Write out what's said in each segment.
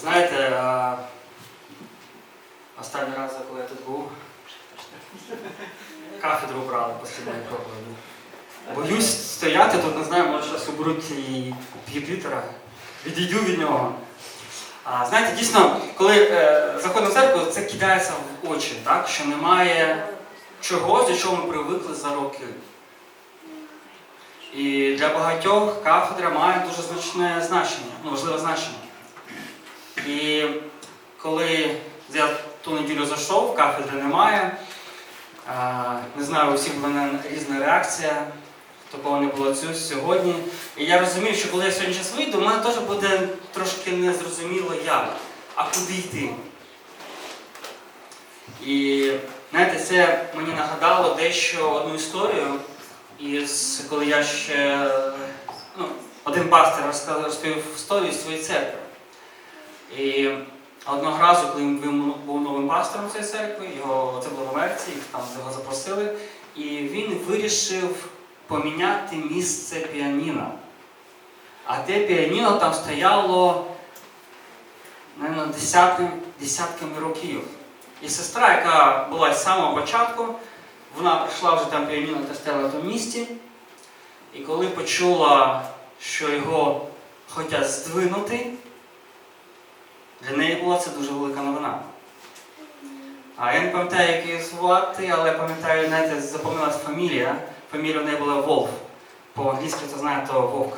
Знаєте, е, останній раз, коли я тут був, кафедру брали постійно проповіді. Боюсь стояти тут, не знаю, може зараз уберуть і п'єтлітера. Відійду від нього. А, знаєте, дійсно, коли е, заходимо в церкву, це кидається в очі, так? що немає чогось, до чого ми привикли за роки. І для багатьох кафедра має дуже значне значення, ну, важливе значення. І коли я ту неділю зайшов, кафедри немає. Не знаю, у всіх мене різна реакція. Такого не було цю сьогодні. І я розумів, що коли я сьогодні зараз вийду, у мене теж буде трошки незрозуміло як, а куди йти. І знаєте, це мені нагадало дещо одну історію, із коли я ще ну, один пастор розповів історію своєї церкви. І одного разу, коли він був новим пастором цієї церкви, його це було в Америці, там його запросили, і він вирішив поміняти місце піаніно. А те піаніно там стояло, мабуть, десятками, десятками років. І сестра, яка була з самого початку, вона прийшла вже там піаніно та стояла на тому місці. І коли почула, що його хочуть здвинути, для неї була це дуже велика новина. А я не пам'ятаю, як її звати, але пам'ятаю, знаєте, запомнилась фамілія. Фамілія в неї була Волф. По-англійськи то вовк.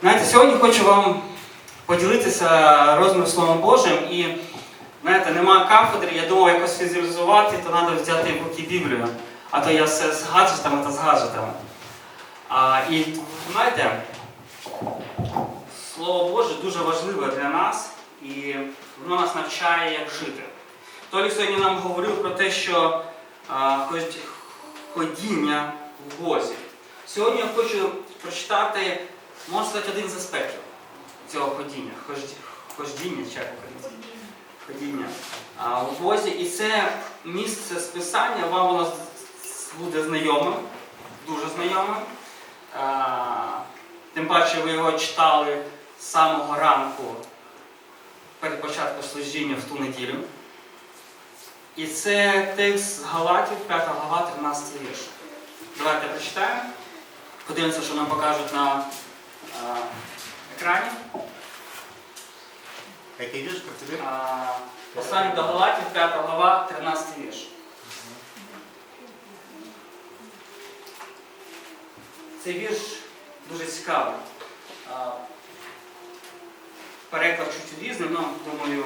Знаєте, сьогодні хочу вам поділитися розміром Словом Божим і знаєте, нема кафедри, я думав якось візуалізувати, то треба взяти в руки Біблію. А то я все з гаджетами та з гаджетами. А, і знаєте, Слово Боже дуже важливе для нас і воно нас навчає, як жити. Толік сьогодні нам говорив про те, що а, ходіння в Бозі. Сьогодні я хочу прочитати, можна сказати, один з аспектів цього ходіння. Чи? Ходіння а, в Бозі. І це місце списання, вам воно буде знайомим, дуже знайомим. Тим паче ви його читали з самого ранку перед початком служіння в ту неділю. І це текст з Галатів, 5 глава, 13 вірш. Давайте прочитаємо. Подивимося, що нам покажуть на а, екрані. Який вірш про? Послання до Галатів, 5 глава, 13 вірш. Цей вірш дуже цікавий. Переклад чуть різний, але думаю.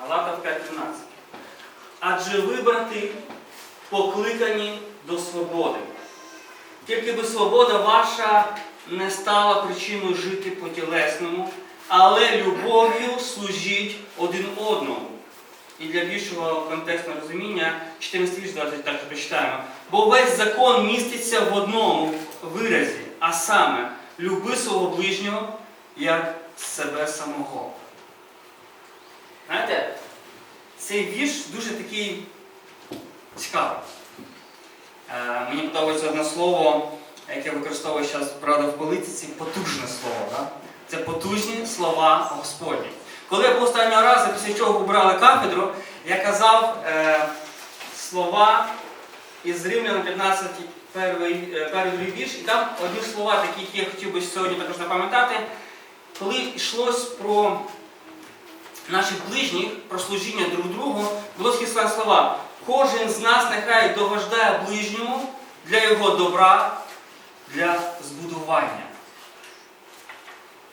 Галатів 5.13. Адже ви, брати, покликані до свободи. Тільки би свобода ваша не стала причиною жити по-тілесному, але любов'ю служіть один одному. І для більшого контекстного розуміння 14 вірш давайте так прочитаємо. Бо весь закон міститься в одному виразі, а саме люби свого ближнього як себе самого. Знаєте, цей вірш дуже такий цікавий. Е, мені подобається одне слово, яке використовує зараз правда в політиці, потужне слово. Да? Це потужні слова Господні. Коли я був останнього разу, після чого обрали кафедру, я казав е, слова із Римлян 15, перший, е, перший вірш, і там одні слова, такі, які я хотів би сьогодні також запам'ятати, коли йшлось про наших ближніх, про служіння друг другу, було такі слова. Кожен з нас нехай догождає ближньому для його добра, для збудування.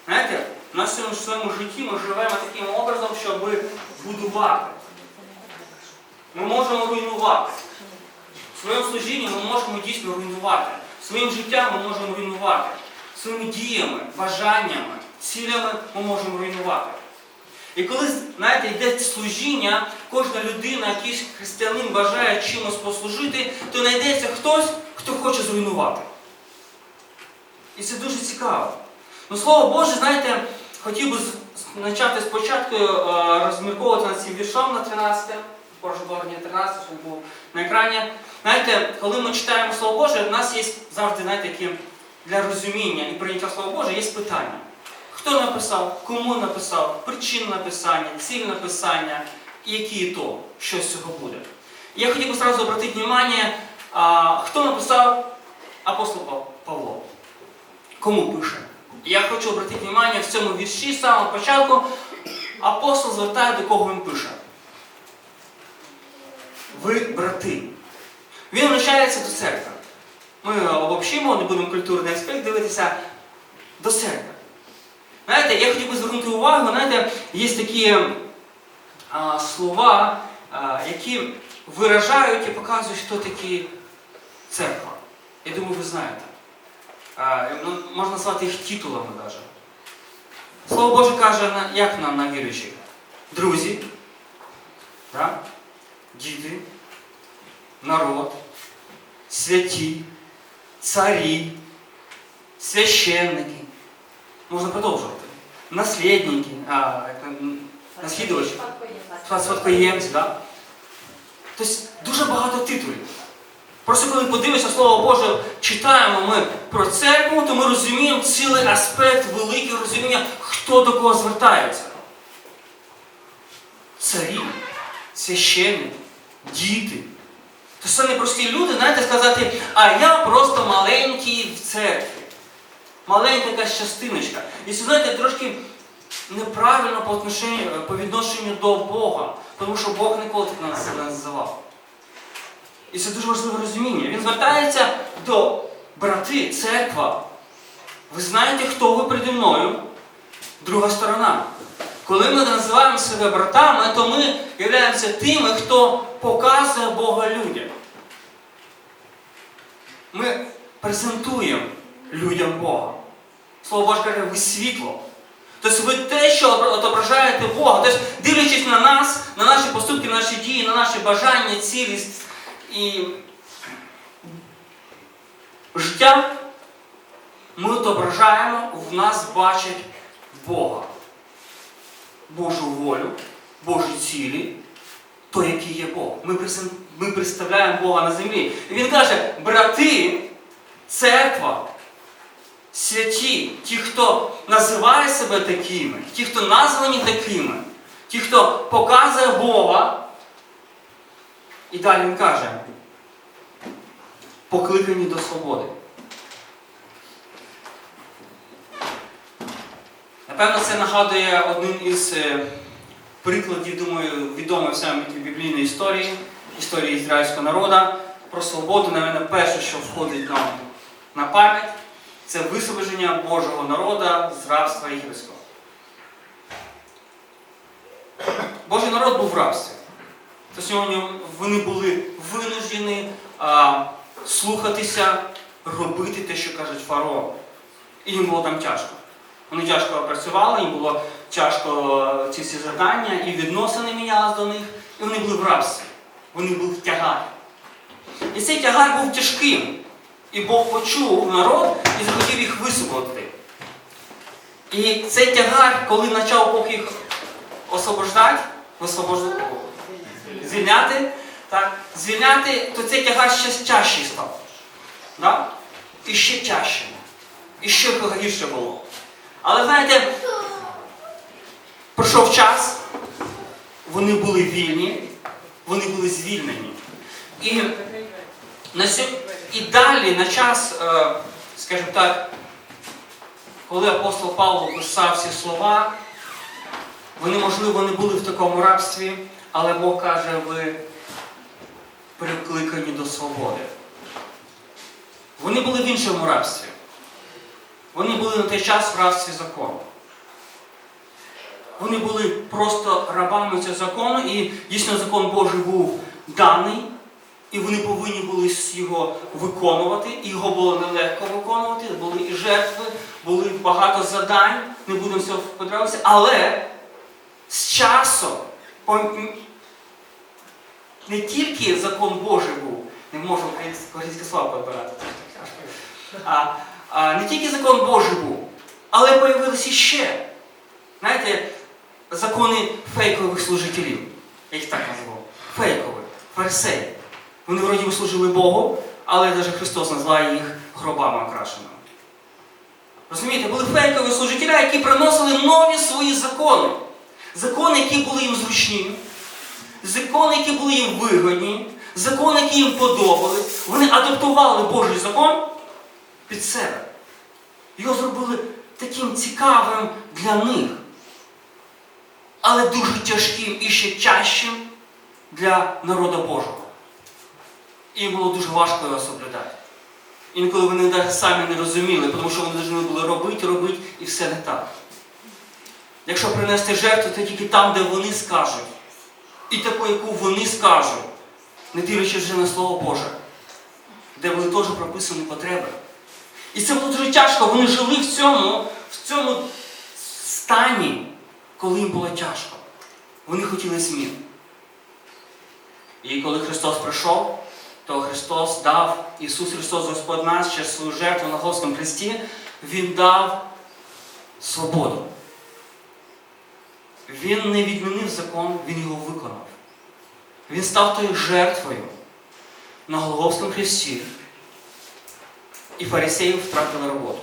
Знаєте, в нашому своєму житті ми живемо таким образом, щоб будувати. Ми можемо руйнувати. Своєму служінні ми можемо дійсно руйнувати. Своїм життям ми можемо руйнувати. Своїми діями, бажаннями, цілями ми можемо руйнувати. І коли, знаєте, йде служіння, кожна людина, якийсь християнин бажає чимось послужити, то знайдеться хтось, хто хоче зруйнувати. І це дуже цікаво. Ну, слово Боже, знаєте, хотів би почати спочатку е, розмірковувати над цим віршом на 13, прошу Бога, 13, щоб був на екрані. Знаєте, коли ми читаємо Слово Боже, у нас є завжди, знаєте, такі для розуміння і прийняття Слова Боже є питання. Хто написав, кому написав, причина написання, ціль написання і які то, що з цього буде. Я хотів би одразу обратити увагу, хто написав апостол Павло. Кому пише? Я хочу обратити увагу в цьому вірші з самого початку. Апостол звертає до кого він пише. Ви брати. Він навчається до церкви. Ми обобщимо, не будемо культурний аспект дивитися до церкви. Знаєте, я хотів би звернути увагу, знаєте, є такі а, слова, а, які виражають і показують, хто такі церква. Я думаю, ви знаєте. А, ну, можна назвати їх титулами навіть. Слово Боже каже, як нам на віруючих? Друзі, да? діти, народ, святі, царі, священники. Можна продовжувати. Наслідники, а, наслідувачі, спадкоємці, да? Тобто дуже багато титулів. Просто коли подивишся Слово Боже, читаємо ми про церкву, то ми розуміємо цілий аспект, велике розуміння, хто до кого звертається. Царі, священники, діти. Це не прості люди, знаєте, сказати, а я просто маленький в церкві. Маленька якась частиночка. І це, знаєте, трошки неправильно по, отношенню, по відношенню до Бога, тому що Бог ніколи так нас не називав. І це дуже важливе розуміння. Він звертається до брати, церква. Ви знаєте, хто ви переді мною? Друга сторона. Коли ми називаємо себе братами, то ми являємося тими, хто показує Бога людям. Ми презентуємо людям Бога. Слово Боже каже, ви світло. Тобто ви те, що отображаєте Бога. Тобто, дивлячись на нас, на наші поступки, на наші дії, на наші бажання, цілість і життя, ми отображаємо, в нас бачать Бога. Божу волю, Божі цілі, то, який є Бог. Ми, ми представляємо Бога на землі. І він каже, брати, церква, святі, ті, хто називає себе такими, ті, хто названі такими, ті, хто показує Бога. І далі він каже, покликані до свободи. Напевно, це нагадує один із е, прикладів, думаю, відомої всім біблійної історії, історії ізраїльського народу. Про свободу, напевно, перше, що входить нам на пам'ять, це висвобоження Божого народу з рабства єгипетського. Божий народ був в рабстві. То сьогодні вони були винуждені а, слухатися, робити те, що кажуть фараон. І їм було там тяжко. Вони тяжко працювали, їм було тяжко ці всі завдання, і відносини мінялись до них, і вони були в рабстві. Вони були в тягарі. І цей тягар був тяжким. І Бог почув народ і захотів їх висвободити. І цей тягар, коли почав Бог їх освобождати, висвобождати, звільняти, так, звільняти, то цей тягар ще тяжчий став. Да? І ще тяжче. І ще гірше було. Але знаєте, пройшов час, вони були вільні, вони були звільнені. І, на сьо... і далі на час, е, скажімо так, коли апостол Павло писав ці слова, вони, можливо, не були в такому рабстві, але Бог каже, ви прикликані до свободи. Вони були в іншому рабстві. Вони були на той час в рабстві закону. Вони були просто рабами цього закону, і дійсно закон Божий був даний, і вони повинні були його виконувати. І його було нелегко виконувати, були і жертви, були багато завдань, не будемо цього подивитися, але з часом не тільки закон Божий був, не можу українське слово підбирати, а, не тільки закон Божий був, але появилися ще. Знаєте, закони фейкових служителів. Я їх так назвав. Фейкові, фарисеї. Вони вроді служили Богу, але навіть Христос назвав їх гробами окрашеними. Розумієте, були фейкові служителя, які приносили нові свої закони. Закони, які були їм зручні, закони, які були їм вигодні, закони, які їм подобались. Вони адаптували Божий закон під себе. Його зробили таким цікавим для них, але дуже тяжким і ще тяжчим для народу Божого. І їм було дуже важко його соблюдати. Інколи вони навіть самі не розуміли, тому що вони повинні були робити, робити, і все не так. Якщо принести жертву, то тільки там, де вони скажуть. І таку, яку вони скажуть, не дивлячись вже на Слово Боже, де були теж прописані потреби. І це було дуже тяжко. Вони жили в цьому, в цьому стані, коли їм було тяжко. Вони хотіли змін. І коли Христос прийшов, то Христос дав, Ісус Христос Господь наш через свою жертву на Господному Христі, Він дав свободу. Він не відмінив закон, Він його виконав. Він став тою жертвою на Голгофському Христі. І фарисеї втратили роботу.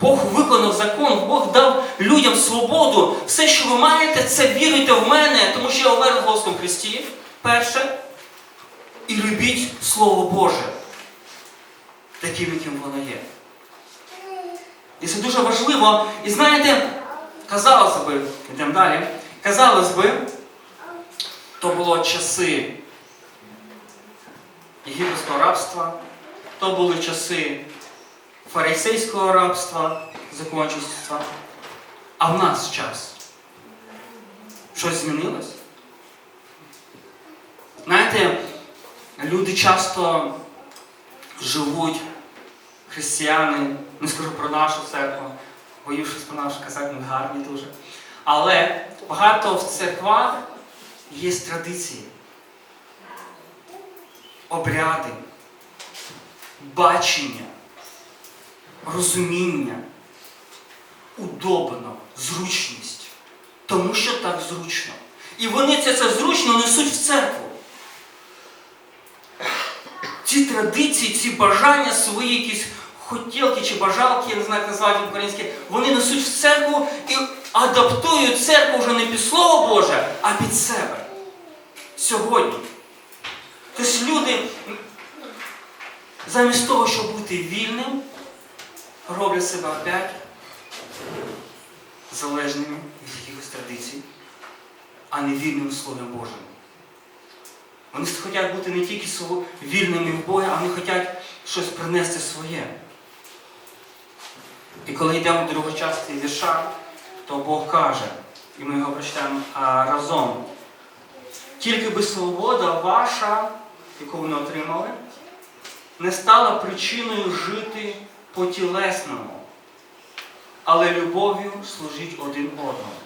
Бог виконав закон, Бог дав людям свободу. Все, що ви маєте, це віруйте в мене, тому що я умер на Голгофському Христі. Перше. І любіть Слово Боже, таким, яким воно є. І це дуже важливо. І знаєте, казалось би, йдемо далі, казалось би, то було часи єгипетського рабства, то були часи фарисейського рабства, закончества. А в нас час. Щось змінилось? Знаєте, люди часто живуть, християни, не скажу про нашу церкву, боюсь про нашу казати, ми гарні дуже. Але багато в церквах є традиції, обряди, бачення, розуміння, удобно, зручність. Тому що так зручно. І вони це, це зручно несуть в церкву. Ці традиції, ці бажання, свої якісь хотілки чи бажалки, я не знаю, як назвати українське, вони несуть в церкву і адаптують церкву вже не під Слово Боже, а під себе. Сьогодні. Тобто люди, замість того, щоб бути вільним, роблять себе опять залежними від якихось традицій, а не вільним Словом Божим. Вони хочуть бути не тільки вільними в Бога, а вони хочуть щось принести своє. І коли йдемо до другої частини вірша, то Бог каже, і ми його прочитаємо разом. Тільки би свобода ваша, яку ви не отримали, не стала причиною жити по-тілесному, але любов'ю служіть один одному.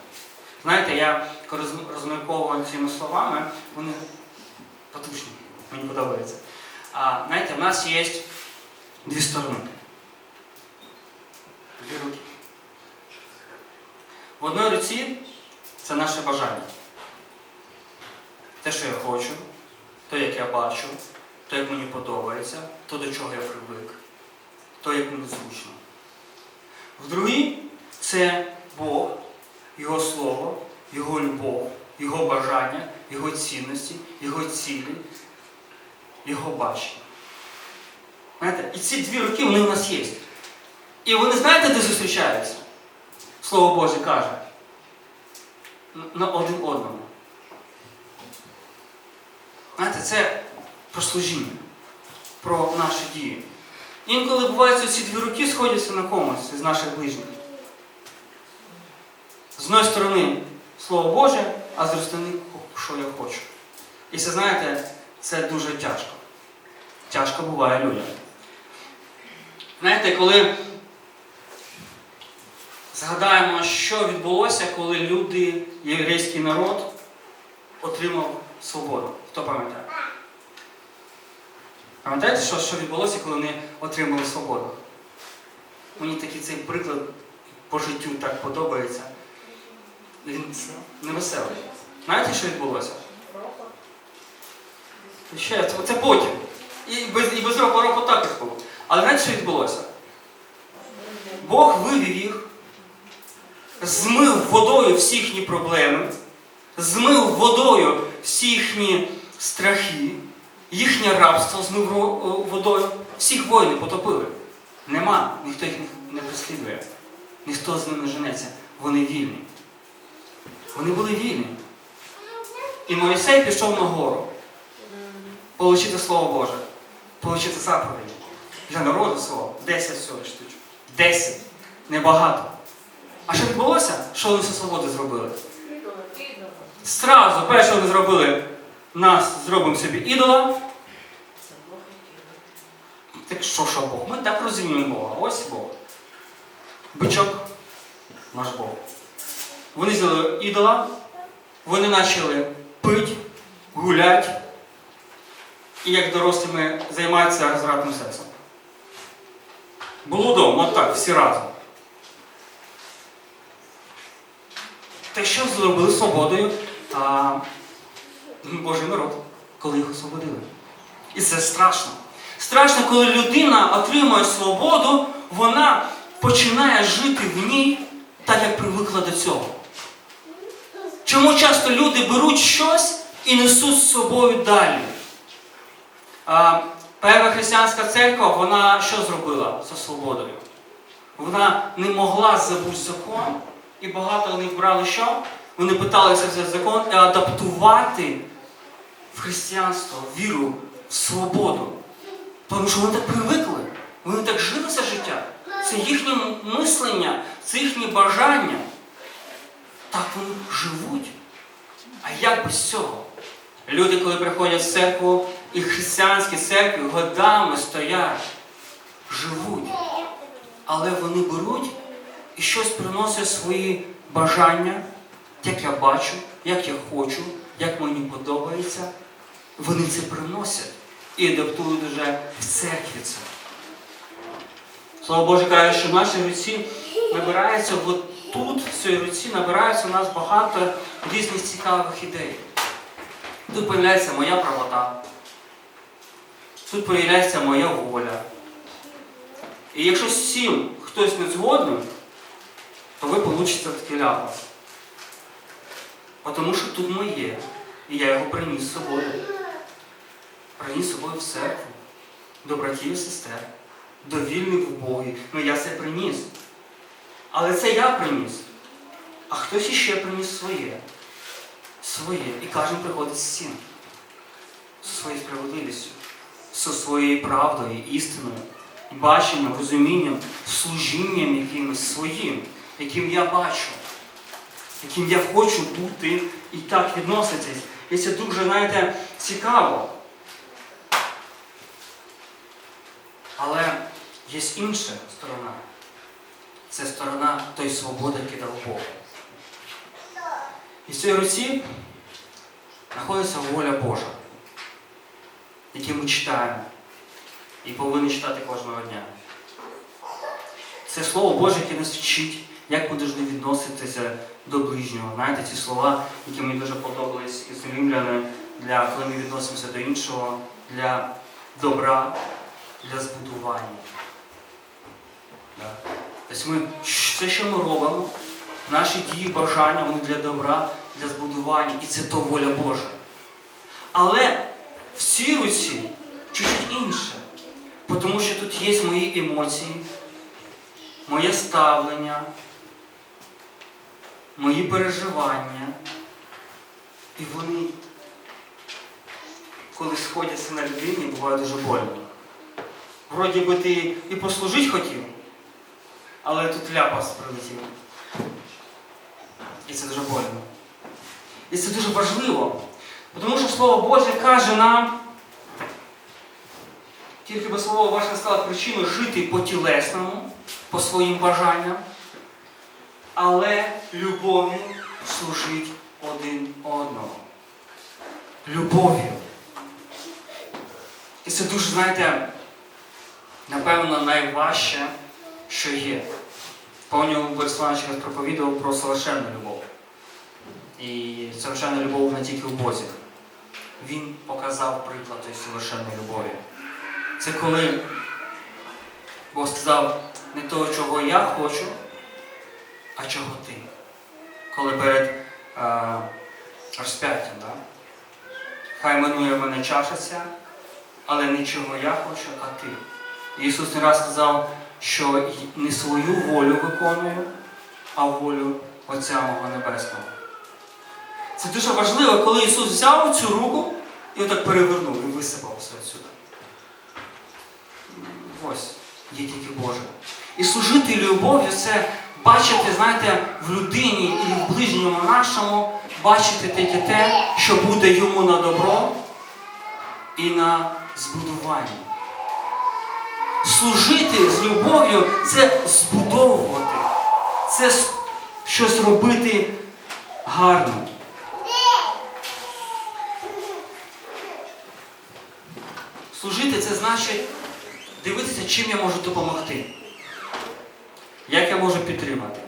Знаєте, я розмірковував цими словами, вони потужні, мені подобається. А, знаєте, в нас є дві сторони. Дві руки. В одній руці це наше бажання. Те, що я хочу, то, як я бачу, то, як мені подобається, то, до чого я привик, то, як мені зручно. В другій це Бог, Його Слово, Його любов, Його бажання, Його цінності, Його цілі, Його бачення. Знаєте, і ці дві руки вони у нас є. І вони знаєте, де зустрічаються? Слово Боже каже. На один одному. Знаєте, це про служіння, про наші дії. Інколи буває, що ці дві руки сходяться на комусь із наших ближніх. З одної сторони Слово Боже, а з сторони, що я хочу. І це, знаєте, це дуже тяжко. Тяжко буває людям. Знаєте, коли згадаємо, що відбулося, коли люди, єврейський народ, отримав свободу. Хто пам'ятає? Пам'ятаєте, що, що відбулося, коли вони отримали свободу? Мені такий цей приклад по життю так подобається. Він невеселий. Знаєте, що відбулося? Ще, це, потім. І без, і без року року також було. Але знаєте, що відбулося? Бог вивів їх, змив водою всі їхні проблеми, змив водою всі їхні страхи, їхнє рабство змив ро- водою, всіх воїнів потопили. Нема, ніхто їх не переслідує, ніхто з ними женеться. Вони вільні. Вони були вільні. І Моїсей пішов на гору получити Слово Боже, получити заповіді для народу свого. Десять всього штучок. Десять. Небагато. А що відбулося? Що вони зі свободи зробили? Зразу, перше вони зробили, нас зробимо собі ідола. Так що, що Бог? Ми так розуміємо Бога. Ось Бог. Бичок наш Бог. Вони взяли ідола, вони почали пити, гуляти і як дорослими займаються розвратним сексом. Блудом, от так, всі разом. Те, що зробили свободою а, Божий народ, коли їх освободили. І це страшно. Страшно, коли людина отримує свободу, вона починає жити в ній так, як привикла до цього. Чому часто люди беруть щось і несуть з собою далі? А, Перша християнська церква, вона що зробила зі свободою? Вона не могла забути закон, і багато вони брали що? Вони питалися цей закон адаптувати в християнство, в віру, в свободу. Тому що вони так привикли, вони так жили це життя. Це їхнє мислення, це їхнє бажання. Так вони живуть. А як без цього? Люди, коли приходять в церкву, і християнські церкви годами стоять, живуть. Але вони беруть і щось приносять свої бажання, як я бачу, як я хочу, як мені подобається. Вони це приносять і адаптують вже в церкві це. Слово Боже каже, що в нашій руці набирається от тут, в цій руці, набирається у нас багато різних цікавих ідей. Тут з'являється моя правота. Тут з'являється моя воля. І якщо з цим хтось не згоден, то ви получите такий ляпас. Тому що тут моє. І я його приніс з собою. Приніс з собою в церкву, до братів і сестер, до вільних в Богі. Ну я це приніс. Але це я приніс. А хтось іще приніс своє. Своє. І кожен приходить з цим. Зі своєю справедливістю, зі своєю правдою, істиною, баченням, розумінням, служінням якимось своїм, яким я бачу, яким я хочу бути і так відноситись. І це дуже, знаєте, цікаво. Але є інша сторона. Це сторона той свободи, яку дав Бог. І в цій руці знаходиться воля Божа, яку ми читаємо і повинні читати кожного дня. Це Слово Боже, яке нас вчить, як ми повинні відноситися до ближнього. Знаєте, ці слова, які мені дуже подобались із римляни, для коли ми відносимося до іншого, для добра, для збудування. Тобто ми, все, що ми робимо, наші дії, бажання, вони для добра, для збудування, і це то воля Божа. Але в цій руці чуть-чуть інше. Тому що тут є мої емоції, моє ставлення, мої переживання. І вони, коли сходяться на людині, буває дуже больно. Вроді би ти і послужити хотів, але тут ляпас прилетів. І це дуже больно. І це дуже важливо. Тому що Слово Боже каже нам, тільки би слово ваше стало причиною жити по тілесному, по своїм бажанням, але любов'ю служить один одному. Любов'ю. І це дуже, знаєте, напевно, найважче, що є. Пам'ятаю, Борис Іванович якраз проповідував про совершенну любов. І совершенна любов не тільки в Бозі. Він показав приклад совершенної любові. Це коли Бог сказав, не того, чого я хочу, а чого ти. Коли перед е, розп'яттям, да? хай минує в мене чаша але не чого я хочу, а ти. Ісус не раз сказав, що не свою волю виконую, а волю Отця мого Небесного. Це дуже важливо, коли Ісус взяв цю руку і отак перевернув і висипав все отсюди. Ось, є тільки Боже. І служити любов'ю це бачити, знаєте, в людині і в ближньому нашому, бачити тільки те, що буде йому на добро і на збудування. Служити з любов'ю це збудовувати, це щось робити гарно. Служити це значить дивитися, чим я можу допомогти. Як я можу підтримати?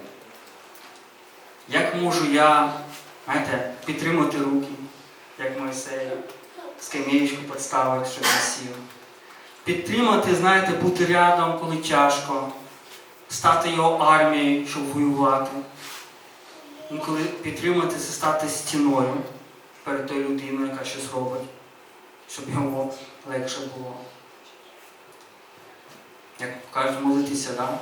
Як можу я, знаєте, підтримати руки, як Мойсей, скамеєчку підставити, щоб не сів. Підтримати, знаєте, бути рядом, коли тяжко, стати його армією, щоб воювати. Інколи підтримати це стати стіною перед тою людиною, яка щось робить, щоб йому легше було. Як кажуть, молитися, так? Да?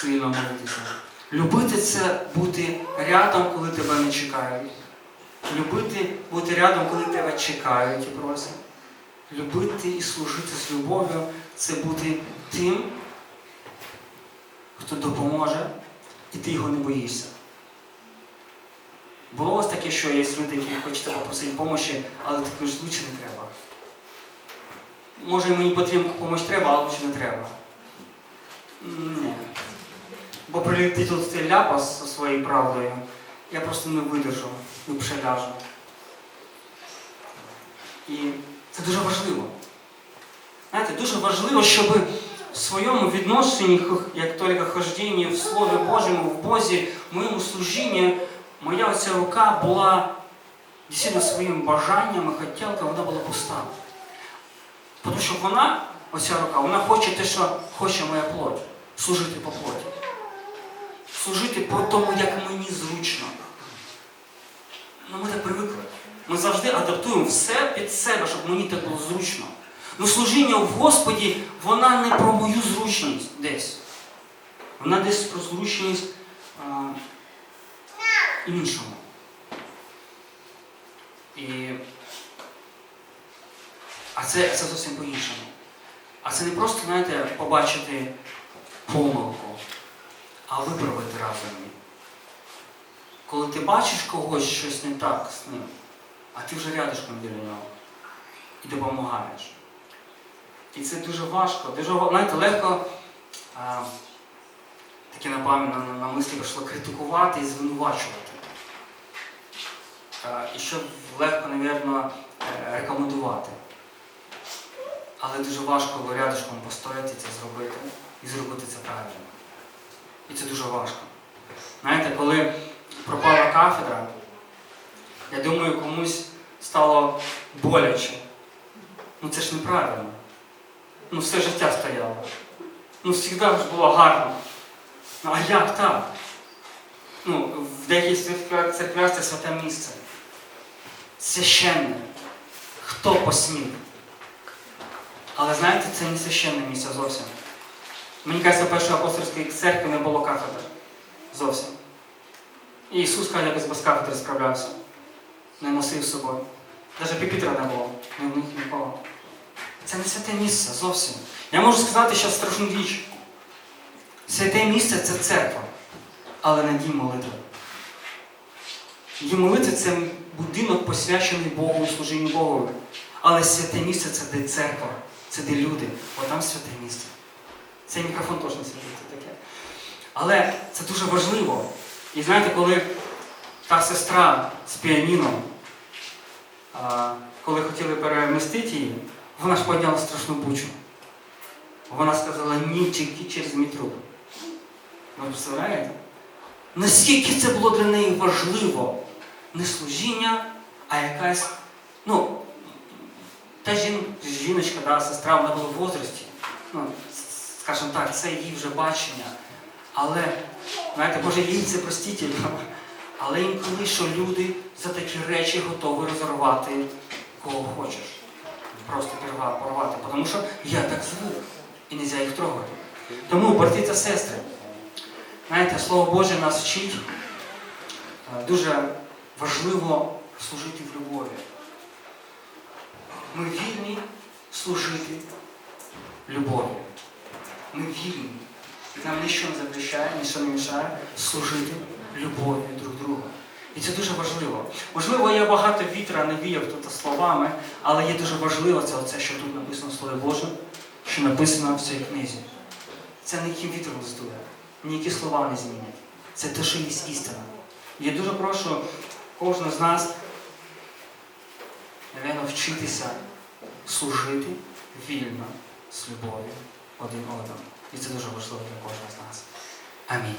Сильно молитися. Любити це бути рядом, коли тебе не чекають. Любити бути рядом, коли тебе чекають і просять. Любити і служити з любов'ю це бути тим, хто допоможе, і ти його не боїшся. Було у вас таке, що є люди, які хочете попросити допомоги, але ти кажеш, лучше не треба. Може мені потрібна допомога треба, але лучше не треба. Бо прилетить тут цей ляпас зі своєю правдою, я просто не видержу і ляжу. І це дуже важливо. Знаєте, дуже важливо, щоб в своєму відношенні, як тільки хождінні в Слові Божому, в Бозі, в моєму служінні, моя оця рука була дійсно своїм бажанням і хотілкою, вона була пуста. Тому що вона, оця рука, вона хоче те, що хоче моя плоть, служити по плоті. Служити по тому, як мені зручно. Ну, ми так привикли. Ми завжди адаптуємо все під себе, щоб мені так було зручно. Ну служіння в Господі, вона не про мою зручність десь. Вона десь про зручність а, іншому. І... А це, це зовсім по-іншому. А це не просто, знаєте, побачити помилку, а виправити разом. Коли ти бачиш когось щось не так з ним, а ти вже рядишком біля нього і допомагаєш. І це дуже важко, дуже знаєте, легко а, таке на на, на мислі прийшло критикувати і звинувачувати. А, і щоб легко, напевно, рекомендувати. Але дуже важко рядишком постояти це зробити і зробити це правильно. І це дуже важко. Знаєте, коли пропала кафедра, я думаю, комусь стало боляче. Ну це ж неправильно. Ну все життя стояло. Ну завжди ж було гарно. Ну а як так? Ну, в деяких церквях це святе місце. Священне. Хто посмів? Але знаєте, це не священне місце зовсім. Мені кажеться, першої апостольської церкви не було кафедри. Зовсім. І Ісус каже, якось без кафедри справлявся. Не носив з собою. Навіть піпітра не було, не в них нікого. Це не святе місце зовсім. Я можу сказати ще страшну річ. Святе місце це церква, але не дім молитви. Дім молитви це будинок посвячений Богу і служінню Богу. Але святе місце це де церква, це де люди. Отам святе місце. Цей мікрофон теж не святий, таке. Але це дуже важливо. І знаєте, коли та сестра з піаніном, коли хотіли перемістити її, вона ж підняла страшну бучу. Вона сказала ні тільки через метро. Ви представляєте? Наскільки це було для неї важливо не служіння, а якась, ну, та жін, жіночка, да, сестра, вона була в возрасті. Ну, скажімо так, це її вже бачення. Але, знаєте, може їй це простительно. Але інколи що люди за такі речі готові розірвати кого хочеш. Просто порва- порвати. Тому що я так звик. І не можна їх трогати. Тому, брати та сестри, знаєте, Слово Боже нас вчить. е, Дуже важливо служити в любові. Ми вільні служити любові. Ми вільні. Нам нічого не запрещає, нічого не мішає служити любові друг другу. І це дуже важливо. Можливо, я багато вітра не віяв тут словами, але є дуже важливо це, оце, що тут написано в Слові Боже, що написано в цій книзі. Це ніяким вітром здує, ніякі слова не змінять. Це те, що є істина. Я дуже прошу кожного з нас, напевно, вчитися служити вільно з любов'ю один одному. І це дуже важливо для кожного з нас. Амінь.